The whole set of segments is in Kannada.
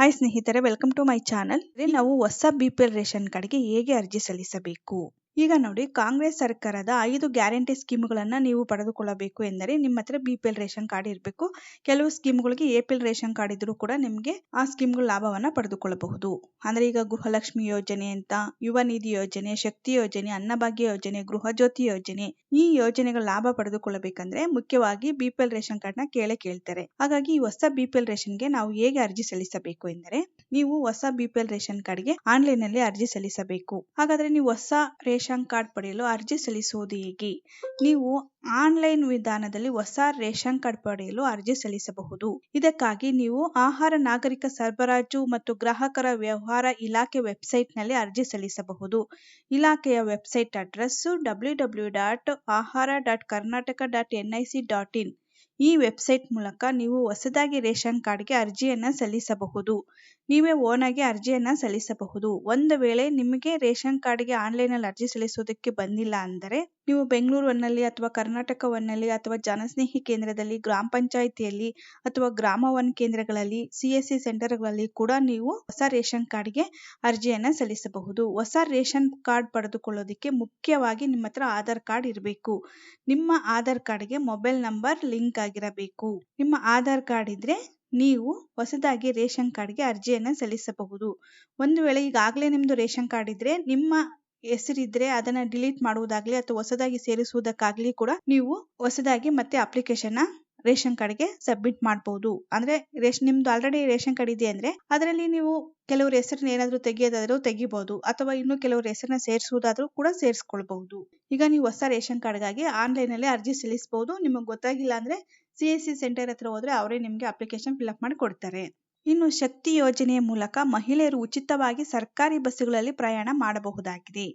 ಹಾಯ್ ಸ್ನೇಹಿತರೆ ವೆಲ್ಕಮ್ ಟು ಮೈ ಚಾನಲ್ ನಾವು ಹೊಸ ಬಿ ಪಿ ಎಲ್ ರೇಷನ್ ಕಾರ್ಡ್ಗೆ ಹೇಗೆ ಅರ್ಜಿ ಸಲ್ಲಿಸಬೇಕು? ಈಗ ನೋಡಿ ಕಾಂಗ್ರೆಸ್ ಸರ್ಕಾರದ ಐದು ಗ್ಯಾರಂಟಿ ಸ್ಕೀಮ್ಗಳನ್ನ ನೀವು ಪಡೆದುಕೊಳ್ಳಬೇಕು ಎಂದರೆ ನಿಮ್ಮ ಹತ್ರ ಬಿ ರೇಷನ್ ಕಾರ್ಡ್ ಇರಬೇಕು. ಕೆಲವು ಸ್ಕೀಮ್ಗಳಿಗೆ A P L ration card ಇದ್ರೂ ಕೂಡ ನಿಮಗೆ ಆ ಸ್ಕೀಮ್ಗಳ ಲಾಭವನ್ನ ಪಡೆದುಕೊಳ್ಳಬಹುದು. ಅಂದ್ರೆ ಈಗ ಗೃಹಲಕ್ಷ್ಮಿ ಯೋಜನೆ ಅಂತ, ಯುವ ನಿಧಿ ಯೋಜನೆ, ಶಕ್ತಿ ಯೋಜನೆ, ಅನ್ನಭಾಗ್ಯ ಯೋಜನೆ, ಗೃಹ ಜ್ಯೋತಿ ಯೋಜನೆ ಈ ಯೋಜನೆಗಳ ಲಾಭ ಪಡೆದುಕೊಳ್ಳಬೇಕಂದ್ರೆ ಮುಖ್ಯವಾಗಿ ಬಿ ಪಿ ಎಲ್ ರೇಷನ್ ಕಾರ್ಡ್ನ ಕೇಳೇ ಕೇಳ್ತಾರೆ. ಹಾಗಾಗಿ ಹೊಸ ಬಿ ಪಿ ಎಲ್ ರೇಷನ್ಗೆ ನಾವು ಹೇಗೆ ಅರ್ಜಿ ಸಲ್ಲಿಸಬೇಕು ಎಂದರೆ, ನೀವು ಹೊಸ ಬಿ ಪಿ ಎಲ್ ರೇಷನ್ ಕಾರ್ಡ್ಗೆ ಆನ್ಲೈನ್ನಲ್ಲಿ ಅರ್ಜಿ ಸಲ್ಲಿಸಬೇಕು. ಹಾಗಾದ್ರೆ ನೀವು ಹೊಸ ರೇಷನ್ ಕಾರ್ಡ್ ಪಡೆಯಲು ಅರ್ಜಿ ಸಲ್ಲಿಸುವುದು ಹೇಗೆ? ನೀವು ಆನ್ಲೈನ್ ವಿಧಾನದಲ್ಲಿ ಹೊಸ ರೇಷನ್ ಕಾರ್ಡ್ ಪಡೆಯಲು ಅರ್ಜಿ ಸಲ್ಲಿಸಬಹುದು. ಇದಕ್ಕಾಗಿ ನೀವು ಆಹಾರ, ನಾಗರಿಕ ಸರಬರಾಜು ಮತ್ತು ಗ್ರಾಹಕರ ವ್ಯವಹಾರ ಇಲಾಖೆ ವೆಬ್ಸೈಟ್ನಲ್ಲಿ ಅರ್ಜಿ ಸಲ್ಲಿಸಬಹುದು. ಇಲಾಖೆಯ website address W W dot Ahara dot Karnataka dot N dot in. ಈ ವೆಬ್ಸೈಟ್ ಮೂಲಕ ನೀವು ಹೊಸದಾಗಿ ರೇಷನ್ ಕಾರ್ಡ್ಗೆ ಅರ್ಜಿಯನ್ನು ಸಲ್ಲಿಸಬಹುದು. ನೀವೇ ಓನಾಗಿ ಆಗಿ ಅರ್ಜಿಯನ್ನ ಸಲ್ಲಿಸಬಹುದು. ಒಂದು ವೇಳೆ ನಿಮಗೆ ರೇಷನ್ ಕಾರ್ಡ್ಗೆ ಆನ್ಲೈನ್ ಅಲ್ಲಿ ಅರ್ಜಿ ಸಲ್ಲಿಸೋದಕ್ಕೆ ಬಂದಿಲ್ಲ ಅಂದರೆ, ನೀವು ಬೆಂಗಳೂರು ಒನ್ನಲ್ಲಿ ಅಥವಾ ಕರ್ನಾಟಕ ಒನ್ನಲ್ಲಿ ಅಥವಾ ಜನಸ್ನೇಹಿ ಕೇಂದ್ರದಲ್ಲಿ, ಗ್ರಾಮ ಪಂಚಾಯಿತಿಯಲ್ಲಿ ಅಥವಾ ಗ್ರಾಮ ಒನ್ ಕೇಂದ್ರಗಳಲ್ಲಿ, ಸಿ ಎಸ್ ಸಿ ಸೆಂಟರ್ಗಳಲ್ಲಿ ಕೂಡ ನೀವು ಹೊಸ ರೇಷನ್ ಕಾರ್ಡ್ಗೆ ಅರ್ಜಿಯನ್ನು ಸಲ್ಲಿಸಬಹುದು. ಹೊಸ ರೇಷನ್ ಕಾರ್ಡ್ ಪಡೆದುಕೊಳ್ಳೋದಕ್ಕೆ ಮುಖ್ಯವಾಗಿ ನಿಮ್ಮ ಹತ್ರ ಆಧಾರ್ ಕಾರ್ಡ್ ಇರಬೇಕು. ನಿಮ್ಮ ಆಧಾರ್ ಕಾರ್ಡ್ಗೆ ಮೊಬೈಲ್ ನಂಬರ್ ಲಿಂಕ್ ಆಗಿರಬೇಕು. ನಿಮ್ಮ ಆಧಾರ್ ಕಾರ್ಡ್ ಇದ್ರೆ ನೀವು ಹೊಸದಾಗಿ ರೇಷನ್ ಕಾರ್ಡ್ಗೆ ಅರ್ಜಿಯನ್ನ ಸಲ್ಲಿಸಬಹುದು. ಒಂದು ವೇಳೆ ಈಗಾಗಲೇ ನಿಮ್ದು ರೇಷನ್ ಕಾರ್ಡ್ ಇದ್ರೆ ನಿಮ್ಮ ಹೆಸರಿದ್ರೆ ಅದನ್ನ ಡಿಲೀಟ್ ಮಾಡುವುದಾಗ್ಲಿ ಅಥವಾ ಹೊಸದಾಗಿ ಸೇರಿಸುವುದಕ್ಕಾಗ್ಲಿ ಕೂಡ ನೀವು ಹೊಸದಾಗಿ ಮತ್ತೆ ಅಪ್ಲಿಕೇಶನ್ ರೇಷನ್ ಕಾರ್ಡ್ಗೆ ಸಬ್ಮಿಟ್ ಮಾಡಬಹುದು ಅಂದ್ರೆ ರೇಷನ್ ನಿಮ್ದು ಆಲ್ರೆಡಿ ರೇಷನ್ ಕಾರ್ಡ್ ಇದೆ ಅಂದ್ರೆ ಅದರಲ್ಲಿ ನೀವು ಕೆಲವ್ರ ಹೆಸರನ್ನ ಏನಾದ್ರೂ ತೆಗೆಯೋದಾದ್ರೂ ತೆಗಿಬಹುದು ಅಥವಾ ಇನ್ನು ಕೆಲವ್ರ ಹೆಸರನ್ನ ಸೇರಿಸುವುದಾದ್ರೂ ಕೂಡ ಸೇರಿಸ್ಕೊಳ್ಬಹುದು. ಈಗ ನೀವು ಹೊಸ ರೇಷನ್ ಕಾರ್ಡ್ಗಾಗಿ ಆನ್ಲೈನ್ ಅಲ್ಲಿ ಅರ್ಜಿ ಸಲ್ಲಿಸಬಹುದು ನಿಮಗೆ ಗೊತ್ತಾಗಿಲ್ಲ ಅಂದ್ರೆ ಸಿ ಎಸ್ ಸಿ ಸೆಂಟರ್ ಹತ್ರ ಹೋದ್ರೆ ಅವರೇ ನಿಮಗೆ ಅಪ್ಲಿಕೇಶನ್ ಫಿಲ್ಅಪ್ ಮಾಡಿ ಕೊಡ್ತಾರೆ. ಇನ್ನು ಶಕ್ತಿ ಯೋಜನೆಯ ಮೂಲಕ ಮಹಿಳೆಯರು ಉಚಿತವಾಗಿ ಸರ್ಕಾರಿ ಬಸ್ಸುಗಳಲ್ಲಿ ಪ್ರಯಾಣ ಮಾಡಬಹುದಾಗಿದೆ.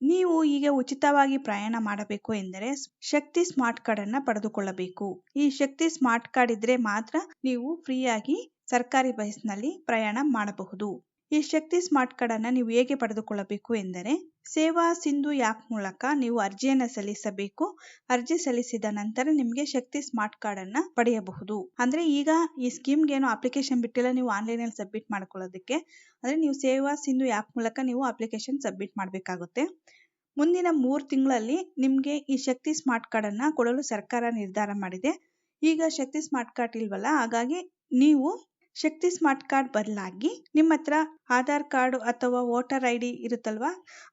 ನೀವು ಈಗ ಉಚಿತವಾಗಿ ಪ್ರಯಾಣ ಮಾಡಬೇಕು ಎಂದರೆ ಶಕ್ತಿ ಸ್ಮಾರ್ಟ್ ಕಾರ್ಡ್ ಅನ್ನ ಪಡೆದುಕೊಳ್ಳಬೇಕು. ಈ ಶಕ್ತಿ ಸ್ಮಾರ್ಟ್ ಕಾರ್ಡ್ ಇದ್ರೆ ಮಾತ್ರ ನೀವು ಫ್ರೀಯಾಗಿ ಸರ್ಕಾರಿ ಬಸ್ನಲ್ಲಿ ಪ್ರಯಾಣ ಮಾಡಬಹುದು. ಈ ಶಕ್ತಿ ಸ್ಮಾರ್ಟ್ ಕಾರ್ಡ್ ಅನ್ನ ನೀವು ಹೇಗೆ ಪಡೆದುಕೊಳ್ಳಬೇಕು ಎಂದರೆ, ಸೇವಾ ಸಿಂಧು ಆ್ಯಪ್ ಮೂಲಕ ನೀವು ಅರ್ಜಿಯನ್ನು ಸಲ್ಲಿಸಬೇಕು. ಅರ್ಜಿ ಸಲ್ಲಿಸಿದ ನಂತರ ನಿಮಗೆ ಶಕ್ತಿ ಸ್ಮಾರ್ಟ್ ಕಾರ್ಡ್ ಅನ್ನ ಪಡೆಯಬಹುದು. ಅಂದ್ರೆ ಈಗ ಈ ಸ್ಕೀಮ್ಗೆ ಏನು ಅಪ್ಲಿಕೇಶನ್ ಬಿಟ್ಟಿಲ್ಲ, ನೀವು ಆನ್ಲೈನ್ ಅಲ್ಲಿ ಸಬ್ಮಿಟ್ ಮಾಡ್ಕೊಳ್ಳೋದಕ್ಕೆ. ಅಂದ್ರೆ ನೀವು ಸೇವಾ ಸಿಂಧು ಆ್ಯಪ್ ಮೂಲಕ ನೀವು ಅಪ್ಲಿಕೇಶನ್ ಸಬ್ಮಿಟ್ ಮಾಡಬೇಕಾಗುತ್ತೆ. ಮುಂದಿನ ಮೂರು ತಿಂಗಳಲ್ಲಿ ನಿಮಗೆ ಈ ಶಕ್ತಿ ಸ್ಮಾರ್ಟ್ ಕಾರ್ಡ್ ಅನ್ನ ಕೊಡಲು ಸರ್ಕಾರ ನಿರ್ಧಾರ ಮಾಡಿದೆ. ಈಗ ಶಕ್ತಿ ಸ್ಮಾರ್ಟ್ ಕಾರ್ಡ್ ಇಲ್ವಲ್ಲ, ಹಾಗಾಗಿ ನೀವು ಶಕ್ತಿ ಸ್ಮಾರ್ಟ್ ಕಾರ್ಡ್ ಬದಲಾಗಿ ನಿಮ್ಮ ಹತ್ರ ಆಧಾರ್ ಕಾರ್ಡ್ ಅಥವಾ ವೋಟರ್ ಐ ಡಿ ಇರುತ್ತಲ್ವಾ?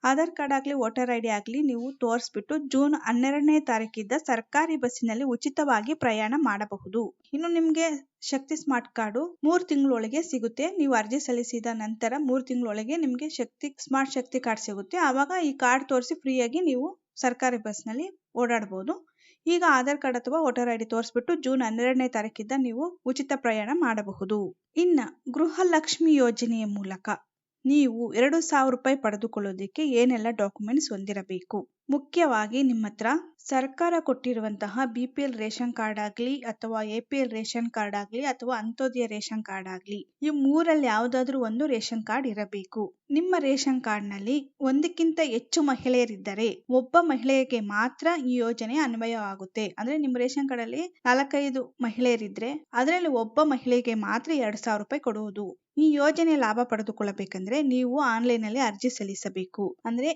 ಆಧಾರ್ ಕಾರ್ಡ್ ಆಗಲಿ, ವೋಟರ್ ಐ ಡಿ ಆಗಲಿ ನೀವು ತೋರಿಸ್ಬಿಟ್ಟು ಜೂನ್ ಹನ್ನೆರಡನೇ ತಾರೀಕಿದ್ದ ಸರ್ಕಾರಿ ಬಸ್ಸಿನಲ್ಲಿ ಉಚಿತವಾಗಿ ಪ್ರಯಾಣ ಮಾಡಬಹುದು. ಇನ್ನು ನಿಮಗೆ ಶಕ್ತಿ ಸ್ಮಾರ್ಟ್ ಕಾರ್ಡು ಮೂರು ತಿಂಗಳೊಳಗೆ ಸಿಗುತ್ತೆ. ನೀವು ಅರ್ಜಿ ಸಲ್ಲಿಸಿದ ನಂತರ ಮೂರು ತಿಂಗಳೊಳಗೆ ನಿಮಗೆ ಶಕ್ತಿ, ಸ್ಮಾರ್ಟ್ ಶಕ್ತಿ ಕಾರ್ಡ್ ಸಿಗುತ್ತೆ. ಆವಾಗ ಈ ಕಾರ್ಡ್ ತೋರಿಸಿ ಫ್ರೀಯಾಗಿ ನೀವು ಸರ್ಕಾರಿ ಬಸ್ನಲ್ಲಿ ಓಡಾಡಬಹುದು ಈಗ ಆಧಾರ್ ಕಾರ್ಡ್ ಅಥವಾ ವೋಟರ್ ಐ ಡಿ ತೋರಿಸ್ಬಿಟ್ಟು ಜೂನ್ ಹನ್ನೆರಡನೇ ತಾರೀಕಿಂದ ನೀವು ಉಚಿತ ಪ್ರಯಾಣ ಮಾಡಬಹುದು. ಇನ್ನ ಗೃಹಲಕ್ಷ್ಮಿ ಯೋಜನೆಯ ಮೂಲಕ ನೀವು ಎರಡು ಸಾವಿರ ರೂಪಾಯಿ ಪಡೆದುಕೊಳ್ಳೋದಕ್ಕೆ ಏನೆಲ್ಲ ಡಾಕ್ಯುಮೆಂಟ್ಸ್ ಹೊಂದಿರಬೇಕು? ಮುಖ್ಯವಾಗಿ ನಿಮ್ಮ ಹತ್ರ ಸರ್ಕಾರ ಕೊಟ್ಟಿರುವಂತಹ B P L ration card ಆಗಲಿ ಅಥವಾ A P L ration card ಆಗಲಿ ಅಥವಾ ಅಂತ್ಯೋದಯ ರೇಷನ್ ಕಾರ್ಡ್ ಆಗಲಿ, ಈ ಮೂರಲ್ಲಿ ಯಾವುದಾದ್ರೂ ಒಂದು ರೇಷನ್ ಕಾರ್ಡ್ ಇರಬೇಕು. ನಿಮ್ಮ ರೇಷನ್ ಕಾರ್ಡ್ನಲ್ಲಿ ಒಂದಕ್ಕಿಂತ ಹೆಚ್ಚು ಮಹಿಳೆಯರಿದ್ದರೆ ಒಬ್ಬ ಮಹಿಳೆಗೆ ಮಾತ್ರ ಈ ಯೋಜನೆ ಅನ್ವಯವಾಗುತ್ತೆ. ಅಂದ್ರೆ ನಿಮ್ಮ ರೇಷನ್ ಕಾರ್ಡ್ ಅಲ್ಲಿ ನಾಲ್ಕೈದು ಮಹಿಳೆಯರಿದ್ರೆ, ಅದರಲ್ಲಿ ಒಬ್ಬ ಮಹಿಳೆಗೆ ಮಾತ್ರ ಎರಡ್ ಸಾವಿರ ರೂಪಾಯಿ ಕೊಡುವುದು. ಈ ಯೋಜನೆ ಲಾಭ ಪಡೆದುಕೊಳ್ಳಬೇಕಂದ್ರೆ ನೀವು ಆನ್ಲೈನ್ನಲ್ಲಿ ಅರ್ಜಿ ಸಲ್ಲಿಸಬೇಕು. ಅಂದ್ರೆ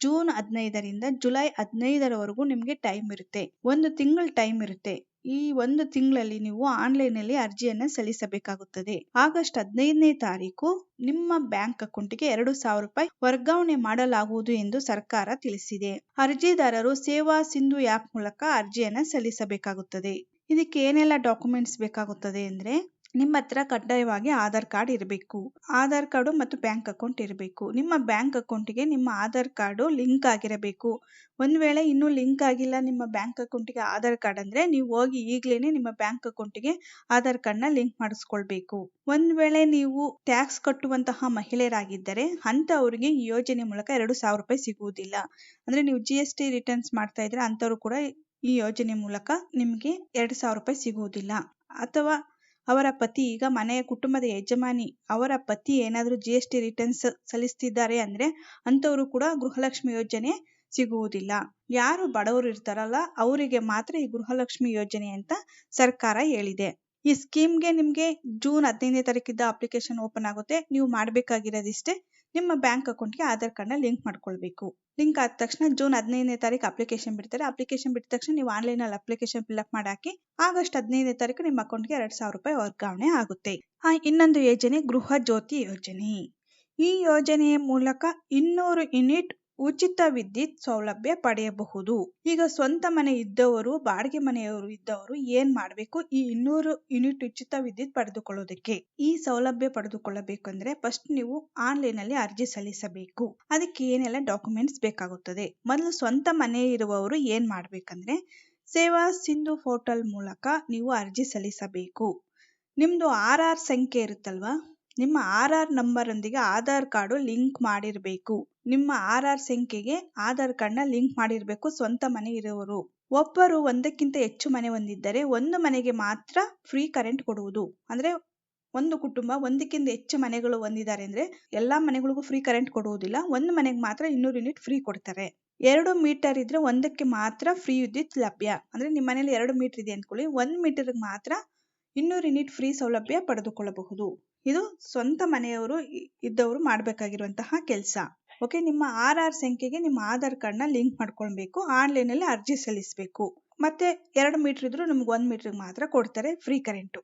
ಜೂನ್ ಹದಿನೈದರಿಂದ ಜುಲೈ ಹದಿನೈದರವರೆಗೂ ನಿಮ್ಗೆ ಟೈಮ್ ಇರುತ್ತೆ. ಒಂದು ತಿಂಗಳ ಟೈಮ್ ಇರುತ್ತೆ. ಈ ಒಂದು ತಿಂಗಳಲ್ಲಿ ನೀವು ಆನ್ಲೈನ್ನಲ್ಲಿ ಅರ್ಜಿಯನ್ನ ಸಲ್ಲಿಸಬೇಕಾಗುತ್ತದೆ. ಆಗಸ್ಟ್ ಹದಿನೈದನೇ ತಾರೀಕು ನಿಮ್ಮ ಬ್ಯಾಂಕ್ ಅಕೌಂಟ್ಗೆ ಎರಡು ಸಾವಿರ ರೂಪಾಯಿ ವರ್ಗಾವಣೆ ಮಾಡಲಾಗುವುದು ಎಂದು ಸರ್ಕಾರ ತಿಳಿಸಿದೆ. ಅರ್ಜಿದಾರರು ಸೇವಾ ಸಿಂಧು ಆ್ಯಪ್ ಮೂಲಕ ಅರ್ಜಿಯನ್ನ ಸಲ್ಲಿಸಬೇಕಾಗುತ್ತದೆ. ಇದಕ್ಕೆ ಏನೆಲ್ಲ ಡಾಕ್ಯುಮೆಂಟ್ಸ್ ಬೇಕಾಗುತ್ತದೆ ಅಂದ್ರೆ ನಿಮ್ಮ ಹತ್ರ ಕಡ್ಡಾಯವಾಗಿ ಆಧಾರ್ ಕಾರ್ಡ್ ಇರಬೇಕು. ಆಧಾರ್ ಕಾರ್ಡು ಮತ್ತು ಬ್ಯಾಂಕ್ ಅಕೌಂಟ್ ಇರಬೇಕು. ನಿಮ್ಮ ಬ್ಯಾಂಕ್ ಅಕೌಂಟಿಗೆ ನಿಮ್ಮ ಆಧಾರ್ ಕಾರ್ಡು ಲಿಂಕ್ ಆಗಿರಬೇಕು. ಒಂದ್ ವೇಳೆ ಇನ್ನೂ ಲಿಂಕ್ ಆಗಿಲ್ಲ ನಿಮ್ಮ ಬ್ಯಾಂಕ್ ಅಕೌಂಟಿಗೆ ಆಧಾರ್ ಕಾರ್ಡ್ ಅಂದ್ರೆ ನೀವು ಹೋಗಿ ಈಗಲೇ ನಿಮ್ಮ ಬ್ಯಾಂಕ್ ಅಕೌಂಟಿಗೆ ಆಧಾರ್ ಕಾರ್ಡ್ನ ಲಿಂಕ್ ಮಾಡಿಸ್ಕೊಳ್ಬೇಕು. ಒಂದ್ ವೇಳೆ ನೀವು ಟ್ಯಾಕ್ಸ್ ಕಟ್ಟುವಂತಹ ಮಹಿಳೆಯರಾಗಿದ್ದರೆ ಅಂಥವ್ರಿಗೆ ಈ ಯೋಜನೆ ಮೂಲಕ ಎರಡು ಸಾವಿರ ರೂಪಾಯಿ ಸಿಗುವುದಿಲ್ಲ. ಅಂದ್ರೆ ನೀವು ಜಿ ಎಸ್ ಟಿ ರಿಟರ್ನ್ಸ್ ಮಾಡ್ತಾ ಇದ್ರೆ ಅಂಥವ್ರು ಕೂಡ ಈ ಯೋಜನೆ ಮೂಲಕ ನಿಮಗೆ ಎರಡು ಸಾವಿರ ರೂಪಾಯಿ ಸಿಗುವುದಿಲ್ಲ. ಅಥವಾ ಅವರ ಪತಿ ಈಗ ಮನೆಯ ಕುಟುಂಬದ ಯಜಮಾನಿ. ಅವರ ಪತಿ ಏನಾದರೂ ಜಿ ಎಸ್ ಟಿ ರಿಟರ್ನ್ಸ್ ಸಲ್ಲಿಸ್ತಿದ್ದಾರೆ ಅಂದ್ರೆ ಅಂತವರು ಕೂಡ ಗೃಹಲಕ್ಷ್ಮಿ ಯೋಜನೆ ಸಿಗುವುದಿಲ್ಲ. ಯಾರು ಬಡವರು ಇರ್ತಾರಲ್ಲ, ಅವರಿಗೆ ಮಾತ್ರ ಈ ಗೃಹಲಕ್ಷ್ಮಿ ಯೋಜನೆ ಅಂತ ಸರ್ಕಾರ ಹೇಳಿದೆ. ಈ ಸ್ಕೀಮ್ಗೆ ನಿಮಗೆ ಜೂನ್ ಹದಿನೈದನೇ ತಾರೀಕಿಂದ ಅಪ್ಲಿಕೇಶನ್ ಓಪನ್ ಆಗುತ್ತೆ. ನೀವು ಮಾಡಬೇಕಾಗಿರೋದಿಷ್ಟೇ. ನಿಮ್ಮ ಬ್ಯಾಂಕ್ ಅಕೌಂಟ್ಗೆ ಆಧಾರ್ ಕಾರ್ಡ್ನ ಲಿಂಕ್ ಮಾಡ್ಕೊಳ್ಬೇಕು. ಲಿಂಕ್ ಆದ ತಕ್ಷಣ ಜೂನ್ ಹದಿನೈದನೇ ತಾರೀಕು ಅಪ್ಲಿಕೇಶನ್ ಬಿಡ್ತಾರೆ. ಅಪ್ಲಿಕೇಶನ್ ಬಿಟ್ಟ ತಕ್ಷಣ ನೀವು ಆನ್ಲೈನಲ್ಲಿ ಅಪ್ಲಿಕೇಶನ್ ಫಿಲ್ಅಪ್ ಮಾಡಾಕಿ ಆಗಸ್ಟ್ ಹದಿನೈದನೇ ತಾರೀಕು ನಿಮ್ಮ ಅಕೌಂಟ್ಗೆ ಎರಡು ಸಾವಿರ ರೂಪಾಯಿ ವರ್ಗಾವಣೆ ಆಗುತ್ತೆ. ಇನ್ನೊಂದು ಯೋಜನೆ ಗೃಹ ಜ್ಯೋತಿ ಯೋಜನೆ. ಈ ಯೋಜನೆಯ ಮೂಲಕ ಇನ್ನೂರು ಯೂನಿಟ್ ಉಚಿತ ವಿದ್ಯುತ್ ಸೌಲಭ್ಯ ಪಡೆಯಬಹುದು. ಈಗ ಸ್ವಂತ ಮನೆ ಇದ್ದವರು, ಬಾಡಿಗೆ ಮನೆಯವರು ಇದ್ದವರು ಏನ್ ಮಾಡಬೇಕು? ಈ ಇನ್ನೂರು ಯೂನಿಟ್ ಉಚಿತ ವಿದ್ಯುತ್ ಪಡೆದುಕೊಳ್ಳೋದಕ್ಕೆ. ಈ ಸೌಲಭ್ಯ ಪಡೆದುಕೊಳ್ಳಬೇಕಂದ್ರೆ ಫಸ್ಟ್ ನೀವು ಆನ್ಲೈನ್ ಅಲ್ಲಿ ಅರ್ಜಿ ಸಲ್ಲಿಸಬೇಕು. ಅದಕ್ಕೆ ಏನೆಲ್ಲ ಡಾಕ್ಯುಮೆಂಟ್ಸ್ ಬೇಕಾಗುತ್ತದೆ? ಮೊದಲು ಸ್ವಂತ ಮನೆ ಇರುವವರು ಏನ್ ಮಾಡ್ಬೇಕಂದ್ರೆ, ಸೇವಾ ಸಿಂಧು ಪೋರ್ಟಲ್ ಮೂಲಕ ನೀವು ಅರ್ಜಿ ಸಲ್ಲಿಸಬೇಕು. ನಿಮ್ದು ಆರ್ ಆರ್ ಸಂಖ್ಯೆ ಇರುತ್ತಲ್ವಾ? ನಿಮ್ಮ ಆರ್ ಆರ್ ನಂಬರ್ ಒಂದಿಗೆ ಆಧಾರ್ ಕಾರ್ಡು ಲಿಂಕ್ ಮಾಡಿರಬೇಕು. ನಿಮ್ಮ ಆರ್ ಆರ್ ಸಂಖ್ಯೆಗೆ ಆಧಾರ್ ಕಾರ್ಡ್ನ ಲಿಂಕ್ ಮಾಡಿರಬೇಕು ಸ್ವಂತ ಮನೆ ಇರುವವರು ಒಬ್ಬರು ಒಂದಕ್ಕಿಂತ ಹೆಚ್ಚು ಮನೆ ಹೊಂದಿದ್ದರೆ ಒಂದು ಮನೆಗೆ ಮಾತ್ರ ಫ್ರೀ ಕರೆಂಟ್ ಕೊಡುವುದು. ಅಂದ್ರೆ ಒಂದು ಕುಟುಂಬ ಒಂದಕ್ಕಿಂತ ಹೆಚ್ಚು ಮನೆಗಳು ಹೊಂದಿದ್ದಾರೆ ಅಂದ್ರೆ ಎಲ್ಲಾ ಮನೆಗಳಿಗೂ ಫ್ರೀ ಕರೆಂಟ್ ಕೊಡುವುದಿಲ್ಲ. ಒಂದು ಮನೆಗೆ ಮಾತ್ರ ಇನ್ನೂರು ಯೂನಿಟ್ ಫ್ರೀ ಕೊಡ್ತಾರೆ. ಎರಡು ಮೀಟರ್ ಇದ್ರೆ ಒಂದಕ್ಕೆ ಮಾತ್ರ ಫ್ರೀ ವಿದ್ಯುತ್ ಲಭ್ಯ. ಅಂದ್ರೆ ನಿಮ್ಮ ಮನೇಲಿ ಎರಡು ಮೀಟರ್ ಇದೆ ಅಂದ್ಕೊಳ್ಳಿ. ಒಂದು ಮೀಟರ್ ಮಾತ್ರ ಇನ್ನೂರು ಯೂನಿಟ್ ಫ್ರೀ ಸೌಲಭ್ಯ ಪಡೆದುಕೊಳ್ಳಬಹುದು. ಇದು ಸ್ವಂತ ಮನೆಯವರು ಇದ್ದವರು ಮಾಡಬೇಕಾಗಿರುವಂತಹ ಕೆಲಸ. ಓಕೆ ನಿಮ್ಮ ಆರ್ ಆರ್ ಸಂಖ್ಯೆಗೆ ನಿಮ್ಮ ಆಧಾರ್ ಕಾರ್ಡ್ನ ಲಿಂಕ್ ಮಾಡ್ಕೊಳ್ಬೇಕು. ಆನ್ಲೈನ್ ಅಲ್ಲಿ ಅರ್ಜಿ ಸಲ್ಲಿಸಬೇಕು. ಮತ್ತೆ ಎರಡು ಮೀಟರ್ ಇದ್ರು ನಮ್ಗೆ ಒಂದ್ ಮೀಟರ್ ಮಾತ್ರ ಕೊಡ್ತಾರೆ ಫ್ರೀ ಕರೆಂಟ್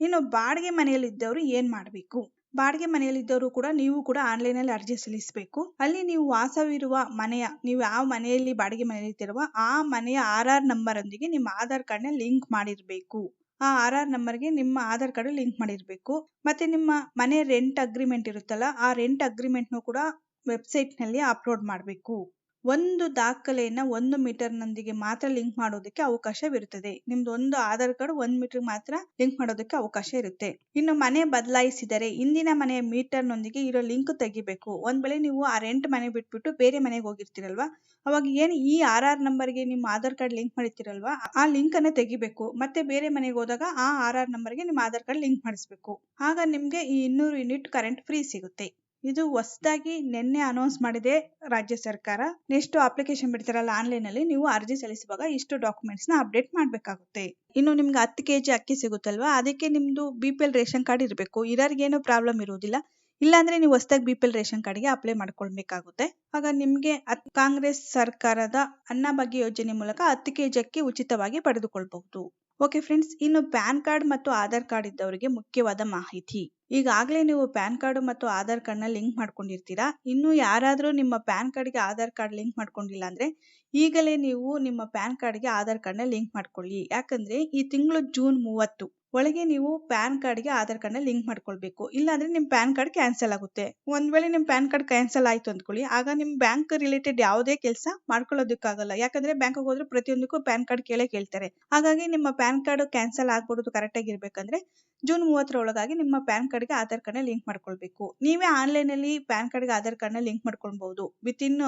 ಇನ್ನು ಬಾಡಿಗೆ ಮನೆಯಲ್ಲಿ ಇದ್ದವರು ಏನ್ ಮಾಡಬೇಕು? ಬಾಡಿಗೆ ಮನೆಯಲ್ಲಿ ಇದ್ದವರು ಕೂಡ ನೀವು ಕೂಡ ಆನ್ಲೈನ್ ಅಲ್ಲಿ ಅರ್ಜಿ ಸಲ್ಲಿಸಬೇಕು. ಅಲ್ಲಿ ನೀವು ವಾಸವಿರುವ ಮನೆಯ, ನೀವು ಯಾವ ಮನೆಯಲ್ಲಿ ಬಾಡಿಗೆ ಮನೆಯಲ್ಲಿ ಇರ್ತಿರುವ ಆ ಮನೆಯ ಆರ್ ಆರ್ ನಂಬರ್ ಒಂದಿಗೆ ನಿಮ್ಮ ಆಧಾರ್ ಕಾರ್ಡ್ನ ಲಿಂಕ್ ಮಾಡಿರ್ಬೇಕು. ಆ ಆರ್ ಆರ್ ನಂಬರ್ಗೆ ನಿಮ್ಮ ಆಧಾರ್ ಕಾರ್ಡ್ ಲಿಂಕ್ ಮಾಡಿರ್ಬೇಕು. ಮತ್ತೆ ನಿಮ್ಮ ಮನೆ ರೆಂಟ್ ಅಗ್ರಿಮೆಂಟ್ ಇರುತ್ತಲ್ಲ, ಆ ರೆಂಟ್ ಅಗ್ರಿಮೆಂಟ್ನು ಕೂಡ ವೆಬ್ಸೈಟ್ನಲ್ಲಿ ಅಪ್ಲೋಡ್ ಮಾಡಬೇಕು. ಒಂದು ದಾಖಲೆಯನ್ನ ಒಂದು ಮೀಟರ್ ನೊಂದಿಗೆ ಮಾತ್ರ ಲಿಂಕ್ ಮಾಡೋದಕ್ಕೆ ಅವಕಾಶವಿರುತ್ತದೆ. ನಿಮ್ದು ಒಂದು ಆಧಾರ್ ಕಾರ್ಡ್ ಒಂದು ಮೀಟರ್ ಮಾತ್ರ ಲಿಂಕ್ ಮಾಡೋದಕ್ಕೆ ಅವಕಾಶ ಇರುತ್ತೆ. ಇನ್ನು ಮನೆ ಬದಲಾಯಿಸಿದರೆ ಇಂದಿನ ಮನೆಯ ಮೀಟರ್ ನೊಂದಿಗೆ ಇರೋ ಲಿಂಕ್ ತೆಗಿಬೇಕು. ಒಂದ್ ವೇಳೆ ನೀವು ಆ ರೆಂಟ್ ಮನೆ ಬಿಟ್ಬಿಟ್ಟು ಬೇರೆ ಮನೆಗೆ ಹೋಗಿರ್ತೀರಲ್ವಾ? ಅವಾಗ ಏನ್ ಈ ಆರ್ ಆರ್ ನಂಬರ್ಗೆ ನಿಮ್ಮ ಆಧಾರ್ ಕಾರ್ಡ್ ಲಿಂಕ್ ಮಾಡಿರ್ತೀರಲ್ವಾ? ಆ ಲಿಂಕ್ ಅನ್ನ ತೆಗಿಬೇಕು. ಮತ್ತೆ ಬೇರೆ ಮನೆಗೆ ಹೋದಾಗ ಆ ಆರ್ ಆರ್ ನಂಬರ್ಗೆ ನಿಮ್ಮ ಆಧಾರ್ ಕಾರ್ಡ್ ಲಿಂಕ್ ಮಾಡಿಸ್ಬೇಕು. ಆಗ ನಿಮ್ಗೆ ಈ ಇನ್ನೂರು ಯೂನಿಟ್ ಕರೆಂಟ್ ಫ್ರೀ ಸಿಗುತ್ತೆ. ಇದು ಹೊಸದಾಗಿ ನಿನ್ನೆ ಅನೌನ್ಸ್ ಮಾಡಿದೆ ರಾಜ್ಯ ಸರ್ಕಾರ. ನೆಕ್ಸ್ಟ್ ಅಪ್ಲಿಕೇಶನ್ ಬಿಡ್ತಾರಲ್ಲ ಆನ್ಲೈನ್ ಅಲ್ಲಿ ನೀವು ಅರ್ಜಿ ಸಲ್ಲಿಸುವಾಗ ಇಷ್ಟು ಡಾಕ್ಯುಮೆಂಟ್ಸ್ನ ಅಪ್ಡೇಟ್ ಮಾಡ್ಬೇಕಾಗುತ್ತೆ. ಇನ್ನು ನಿಮ್ಗೆ ಹತ್ತು ಕೆಜಿ ಅಕ್ಕಿ ಸಿಗುತ್ತಲ್ವಾ? ಅದಕ್ಕೆ ನಿಮ್ದು B P L ration card ಇರಬೇಕು. ಇರೋರ್ಗೇನು ಪ್ರಾಬ್ಲಮ್ ಇರುವುದಿಲ್ಲ. ಇಲ್ಲಾಂದ್ರೆ ನೀವು ಹೊಸದಾಗಿ ಬಿ ಪಿ ಎಲ್ ರೇಷನ್ ಕಾರ್ಡ್ಗೆ ಅಪ್ಲೈ ಮಾಡ್ಕೊಳ್ಬೇಕಾಗುತ್ತೆ. ಆಗ ನಿಮ್ಗೆ ಕಾಂಗ್ರೆಸ್ ಸರ್ಕಾರದ ಅನ್ನಭಾಗ್ಯ ಯೋಜನೆ ಮೂಲಕ ಹತ್ತು ಕೆಜಿ ಅಕ್ಕಿ ಉಚಿತವಾಗಿ ಪಡೆದುಕೊಳ್ಬಹುದು. ಓಕೆ ಫ್ರೆಂಡ್ಸ್ ಇನ್ನು ಪ್ಯಾನ್ ಕಾರ್ಡ್ ಮತ್ತು ಆಧಾರ್ ಕಾರ್ಡ್ ಇದ್ದವರಿಗೆ ಮುಖ್ಯವಾದ ಮಾಹಿತಿ. ಈಗಾಗಲೇ ನೀವು ಪ್ಯಾನ್ ಕಾರ್ಡ್ ಮತ್ತು ಆಧಾರ್ ಕಾರ್ಡ್ನ ಲಿಂಕ್ ಮಾಡ್ಕೊಂಡಿರ್ತೀರಾ? ಇನ್ನು ಯಾರಾದರೂ ನಿಮ್ಮ ಪ್ಯಾನ್ ಕಾರ್ಡ್ಗೆ ಆಧಾರ್ ಕಾರ್ಡ್ ಲಿಂಕ್ ಮಾಡ್ಕೊಂಡಿಲ್ಲ ಅಂದ್ರೆ ಈಗಲೇ ನೀವು ನಿಮ್ಮ ಪ್ಯಾನ್ ಕಾರ್ಡ್ಗೆ ಆಧಾರ್ ಕಾರ್ಡ್ನ ಲಿಂಕ್ ಮಾಡ್ಕೊಳ್ಳಿ. ಯಾಕಂದ್ರೆ ಈ ತಿಂಗಳು ಜೂನ್ ಮೂವತ್ತು. ಒಳಗೆ ನೀವು ಪ್ಯಾನ್ ಕಾರ್ಡ್ಗೆ ಆಧಾರ್ ಕಾರ್ಡ್ನ ಲಿಂಕ್ ಮಾಡ್ಕೊಳ್ಬೇಕು. ಇಲ್ಲಾಂದ್ರೆ ನಿಮ್ಮ ಪ್ಯಾನ್ ಕಾರ್ಡ್ ಕ್ಯಾನ್ಸಲ್ ಆಗುತ್ತೆ. ಒಂದ್ ವೇಳೆ ನಿಮ್ಮ ಪ್ಯಾನ್ ಕಾರ್ಡ್ ಕ್ಯಾನ್ಸಲ್ ಆಯ್ತು ಅಂದ್ಕೊಳ್ಳಿ, ಆಗ ನಿಮ್ಮ ಬ್ಯಾಂಕ್ ರಿಲೇಟೆಡ್ ಯಾವುದೇ ಕೆಲಸ ಮಾಡ್ಕೊಳ್ಳೋದಕ್ಕಾಗಲ್ಲ. ಯಾಕಂದ್ರೆ ಬ್ಯಾಂಕ್ ಹೋದ್ರೆ ಪ್ರತಿಯೊಂದಕ್ಕೂ ಪ್ಯಾನ್ ಕಾರ್ಡ್ ಕೇಳೇ ಕೇಳ್ತಾರೆ. ಹಾಗಾಗಿ ನಿಮ್ಮ ಪ್ಯಾನ್ ಕಾರ್ಡ್ ಕ್ಯಾನ್ಸಲ್ ಆಗ್ಬಿಡೋದು ಕರೆಕ್ಟ್ ಆಗಿ ಇರ್ಬೇಕಂದ್ರೆ ಜೂನ್ ಮೂವತ್ತರ ಒಳಗಾಗಿ ನಿಮ್ಮ ಪ್ಯಾನ್ ಕಾರ್ಡ್ಗೆ ಆಧಾರ್ ಕಾರ್ಡ್ನ ಲಿಂಕ್ ಮಾಡ್ಕೊಳ್ಬೇಕು. ನೀವೇ ಆನ್ಲೈನ್ ಅಲ್ಲಿ ಪ್ಯಾನ್ ಕಾರ್ಡ್ಗೆ ಆಧಾರ್ ಕಾರ್ಡ್ನ ಲಿಂಕ್ ಮಾಡ್ಕೊಳ್ಬಹುದು ವಿತ್ ಇನ್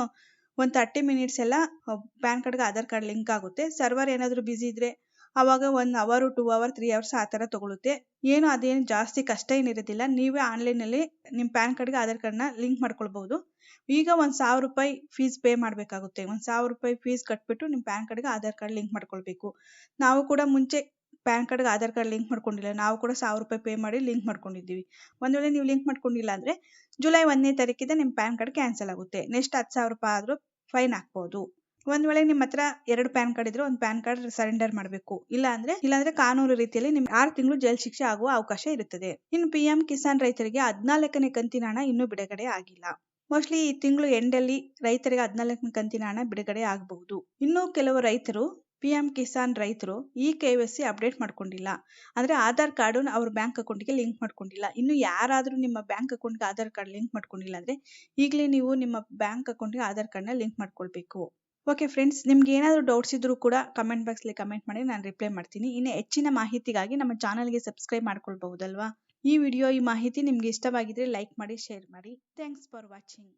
ಒಂದ್ ತರ್ಟಿ ಮಿನಿಟ್ಸ್ ಎಲ್ಲ ಪ್ಯಾನ್ ಕಾರ್ಡ್ಗೆ ಆಧಾರ್ ಕಾರ್ಡ್ ಲಿಂಕ್ ಆಗುತ್ತೆ. ಸರ್ವರ್ ಏನಾದ್ರು ಬಿಜಿ ಇದ್ರೆ ಅವಾಗ one hour two hour three hours ಆ ತರ ತಗೊಳುತ್ತೆ. ಏನು ಅದೇನು ಜಾಸ್ತಿ ಕಷ್ಟ ಏನಿರೋದಿಲ್ಲ ನೀವೇ ಆನ್ಲೈನ್ ಅಲ್ಲಿ ನಿಮ್ ಪ್ಯಾನ್ ಕಾರ್ಡ್ಗೆ ಆಧಾರ್ ಕಾರ್ಡ್ನ ಲಿಂಕ್ ಮಾಡ್ಕೊಳ್ಬಹುದು ಈಗ ಒಂದ್ ಸಾವಿರ ರೂಪಾಯಿ ಫೀಸ್ ಪೇ ಮಾಡಬೇಕಾಗುತ್ತೆ. ಒಂದ್ ಸಾವಿರ ರೂಪಾಯಿ ಫೀಸ್ ಕಟ್ಬಿಟ್ಟು ನಿಮ್ ಪ್ಯಾನ್ ಕಾರ್ಡ್ಗೆ ಆಧಾರ್ ಕಾರ್ಡ್ ಲಿಂಕ್ ಮಾಡ್ಕೊಳ್ಬೇಕು. ನಾವು ಕೂಡ ಮುಂಚೆ ಪ್ಯಾನ್ ಕಾರ್ಡ್ಗೆ ಆಧಾರ್ ಕಾರ್ಡ್ ಲಿಂಕ್ ಮಾಡ್ಕೊಂಡಿಲ್ಲ. ನಾವು ಕೂಡ ಸಾವಿರ ರೂಪಾಯಿ ಪೇ ಮಾಡಿ ಲಿಂಕ್ ಮಾಡ್ಕೊಂಡಿದ್ದೀವಿ. ಒಂದ್ ವೇಳೆ ನೀವು ಲಿಂಕ್ ಮಾಡ್ಕೊಂಡಿಲ್ಲ ಅಂದ್ರೆ ಜುಲೈ ಒಂದನೇ ತಾರೀಕಿಂದ ನಿಮ್ಮ ಪ್ಯಾನ್ ಕಾರ್ಡ್ ಕ್ಯಾನ್ಸಲ್ ಆಗುತ್ತೆ. ನೆಕ್ಸ್ಟ್ ಹತ್ತು ಸಾವಿರ ರೂಪಾಯಿ ಆದ್ರೂ ಫೈನ್ ಹಾಕ್ಬೋದು. ಒಂದ್ ವೇಳೆ ನಿಮ್ಮ ಹತ್ರ ಎರಡು ಪ್ಯಾನ್ ಕಾರ್ಡ್ ಇದ್ರೆ ಒಂದು ಪ್ಯಾನ್ ಕಾರ್ಡ್ ಸರೆಂಡರ್ ಮಾಡಬೇಕು. ಇಲ್ಲ ಅಂದ್ರೆ, ಇಲ್ಲಾಂದ್ರೆ ಕಾನೂನು ರೀತಿಯಲ್ಲಿ ನಿಮ್ಗೆ ಆರು ತಿಂಗಳು ಜೈಲ್ ಶಿಕ್ಷೆ ಆಗುವ ಅವಕಾಶ ಇರುತ್ತದೆ. ಇನ್ನು ಪಿ ಕಿಸಾನ್ ರೈತರಿಗೆ ಹದಿನಾಲ್ಕನೇ ಕಂತಿನ ಹಣ ಇನ್ನೂ ಬಿಡುಗಡೆ ಆಗಿಲ್ಲ. ಮೋಸ್ಟ್ಲಿ ಈ ತಿಂಗಳು ಎಂಡಲ್ಲಿ ರೈತರಿಗೆ ಹದಿನಾಲ್ಕನೇ ಕಂತಿನ ಹಣ ಬಿಡುಗಡೆ ಆಗಬಹುದು. ಇನ್ನು ಕೆಲವು ರೈತರು ಪಿ ಎಂ ಕಿಸಾನ್ ರೈತರು ಈ ಕೆ ಅಪ್ಡೇಟ್ ಮಾಡ್ಕೊಂಡಿಲ್ಲ. ಅಂದ್ರೆ ಆಧಾರ್ ಕಾರ್ಡು ಅವ್ರ ಬ್ಯಾಂಕ್ ಅಕೌಂಟ್ಗೆ ಲಿಂಕ್ ಮಾಡ್ಕೊಂಡಿಲ್ಲ. ಇನ್ನು ಯಾರಾದ್ರೂ ನಿಮ್ಮ ಬ್ಯಾಂಕ್ ಅಕೌಂಟ್ಗೆ ಆಧಾರ್ ಕಾರ್ಡ್ ಲಿಂಕ್ ಮಾಡ್ಕೊಂಡಿಲ್ಲ ಅಂದ್ರೆ ಈಗಲೇ ನೀವು ನಿಮ್ಮ ಬ್ಯಾಂಕ್ ಅಕೌಂಟ್ಗೆ ಆಧಾರ್ ಕಾರ್ಡ್ನ ಲಿಂಕ್ ಮಾಡ್ಕೊಳ್ಬೇಕು. ಓಕೆ ಫ್ರೆಂಡ್ಸ್ ನಿಮ್ಗೆ ಏನಾದರೂ ಡೌಟ್ಸ್ ಇದ್ರೂ ಕೂಡ ಕಮೆಂಟ್ ಬಾಕ್ಸ್ಲಿ ಕಮೆಂಟ್ ಮಾಡಿ, ನಾನು ರಿಪ್ಲೈ ಮಾಡ್ತೀನಿ. ಇನ್ನು ಹೆಚ್ಚಿನ ಮಾಹಿತಿಗಾಗಿ ನಮ್ಮ ಚಾನಲ್ಗೆ ಸಬ್ಸ್ಕ್ರೈಬ್ ಮಾಡ್ಕೊಳ್ಬಹುದಲ್ವಾ? ಈ ವಿಡಿಯೋ ಈ ಮಾಹಿತಿ ನಿಮ್ಗೆ ಇಷ್ಟವಾಗಿದ್ರೆ ಲೈಕ್ ಮಾಡಿ ಶೇರ್ ಮಾಡಿ. Thanks for watching